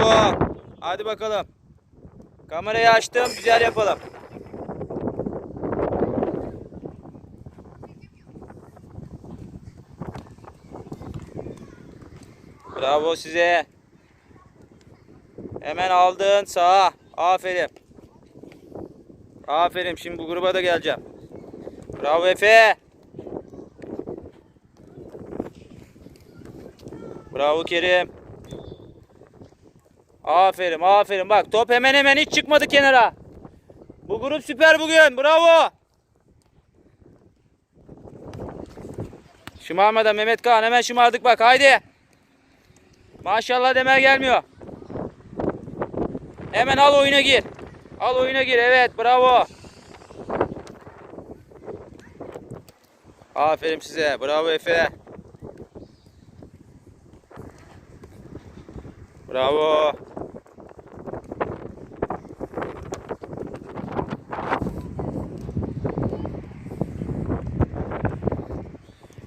Bravo. Hadi bakalım. Kamerayı açtım. Güzel yapalım. Bravo size. Hemen aldın sağa. Aferin. Aferin. Şimdi bu gruba da geleceğim. Bravo Efe. Bravo Kerim. Aferin aferin. Bak top hemen hemen hiç çıkmadı kenara. Bu grup süper bugün. Bravo. Şımarmadan Mehmet Kaan hemen şımardık bak haydi. Maşallah demeye gelmiyor. Hemen al oyuna gir. Al oyuna gir evet bravo. Aferin size bravo Efe. Bravo.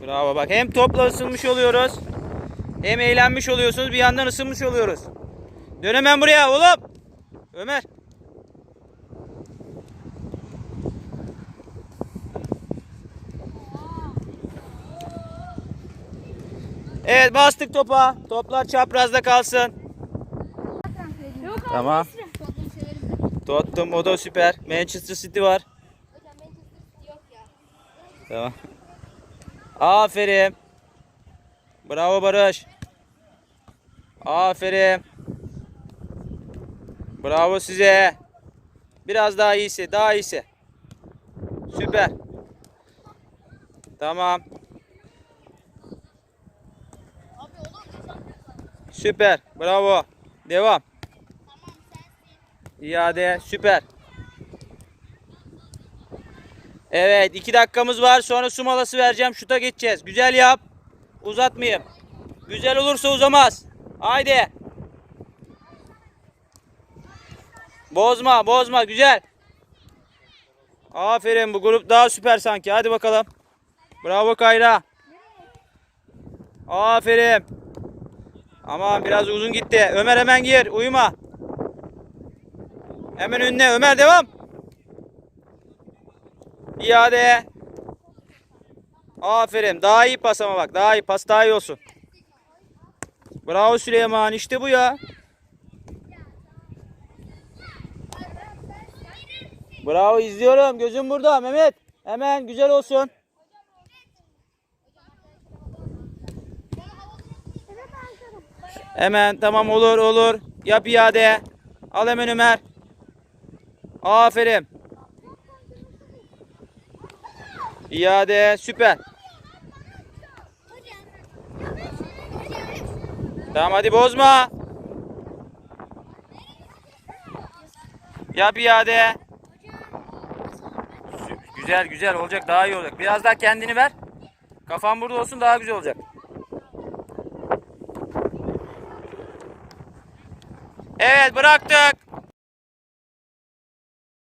Bravo bak hem topla ısınmış oluyoruz. Hem eğlenmiş oluyorsunuz bir yandan ısınmış oluyoruz. Dön hemen buraya oğlum. Ömer. Evet bastık topa. Toplar çaprazda kalsın. Tamam. Tottenham o da süper. Manchester City var. Hocam Manchester City yok ya. Tamam. Aferin. Bravo Barış. Aferin. Bravo size. Biraz daha iyisi, daha iyisi. Süper. Tamam. Süper. Bravo. Devam. İade. Süper. Evet iki dakikamız var sonra su molası vereceğim şuta geçeceğiz. Güzel yap. Uzatmayayım. Güzel olursa uzamaz. Haydi. Bozma bozma güzel. Aferin bu grup daha süper sanki. Hadi bakalım. Bravo Kayra. Aferin. Aman biraz uzun gitti. Ömer hemen gir. Uyuma. Hemen önüne. Ömer devam. İade. Aferin. Daha iyi pas ama bak. Daha iyi pas daha iyi olsun. Bravo Süleyman. İşte bu ya. Bravo izliyorum. Gözüm burada Mehmet. Hemen güzel olsun. Hemen tamam olur olur. Yap iade. Al hemen Ömer. Aferin. İade süper. Tamam hadi bozma. Yap iade. Güzel güzel olacak daha iyi olacak. Biraz daha kendini ver. Kafan burada olsun daha güzel olacak. Evet bıraktık.